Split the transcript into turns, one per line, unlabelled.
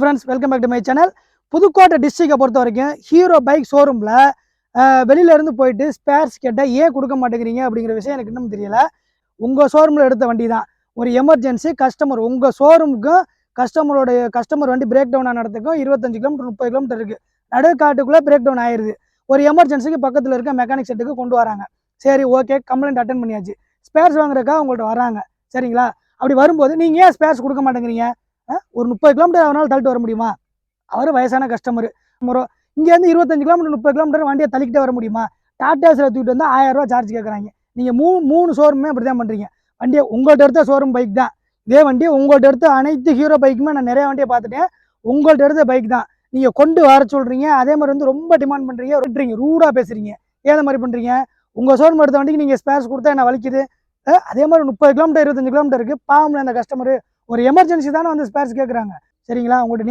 Friends welcome back to my channel Pudukkottai டிஸ்ட்ரிக்டை பொறுத்த வரைக்கும் hero bike ஷோரூமில் வெளியிலேருந்து போயிட்டு ஸ்பேர்ஸ் கேட்டால் ஏன் கொடுக்க மாட்டேங்கிறீங்க அப்படிங்கிற விஷயம் எனக்கு இன்னும் தெரியல. உங்கள் ஷோரூமில் எடுத்த வண்டி தான் ஒரு எமர்ஜென்சி கஸ்டமர் உங்கள் ஷோரூமுக்கும் கஸ்டமரோட கஸ்டமர் வண்டி பிரேக் டவுன் ஆனதுக்கும் இருபத்தஞ்சு கிலோமீட்டர் முப்பது கிலோமீட்டர் இருக்குது நடுக்காட்டுக்குள்ளே பிரேக் டவுன் ஆயிருது. ஒரு எமர்ஜென்சிக்கு பக்கத்தில் இருக்க மெக்கானிக் செட்டுக்கு கொண்டு வராங்க. சரி ஓகே கம்ப்ளைண்ட் அட்டன் பண்ணியாச்சு. ஸ்பேர்ஸ் வாங்குறதுக்காக உங்கள்கிட்ட வராங்க. சரிங்களா? அப்படி வரும்போது நீங்கள் ஏன் ஸ்பேர்ஸ் கொடுக்க மாட்டேங்கிறீங்க? ஒரு முப்பது கிலோமீட்டர் அவனால் தள்ளிட்டு வர முடியுமா? அவர் வயசான கஸ்டமர் மொரோ இங்கேருந்து இருபத்தஞ்சு கிலோமீட்டர் முப்பது கிலோமீட்டர் வண்டியை தள்ளிக்கிட்டே வர முடியுமா? டாட்டாஸில் தூக்கிட்டு வந்து ஆயிரரூவா சார்ஜ் கேட்குறாங்க. நீங்கள் மூணு மூணு ஷோரூமே அப்படி தான் பண்ணுறீங்க வண்டியை உங்கள்கிட்ட எடுத்த ஷோரூம் பைக் தான். இதே வண்டி உங்கள்கிட்ட எடுத்த அனைத்து ஹீரோ பைக்குமே நான் நிறைய வண்டியை பார்த்துட்டேன். உங்கள்கிட்ட எடுத்த பைக் தான். நீங்கள் கொண்டு வர சொல்கிறீங்க அதே மாதிரி வந்து ரொம்ப டிமாண்ட் பண்ணுறீங்க ரொட்டுறீங்க. ரூடாக பேசுகிறீங்க ஏத மாதிரி பண்ணுறீங்க உங்கள் ஷோரூம் எடுத்த வண்டிக்கு நீங்கள் ஸ்பேர்ஸ் கொடுத்தா என்ன வலிக்குது? அதே மாதிரி முப்பது கிலோமீட்டர் இருபத்தஞ்சு கிலோமீட்டர் இருக்குது பாவம்ல அந்த கஸ்டமரு ஒரு எமர்ஜென்சி தானே வந்து ஸ்பேர்ஸ் கேட்குறாங்க சரிங்களா? உங்கள்கிட்ட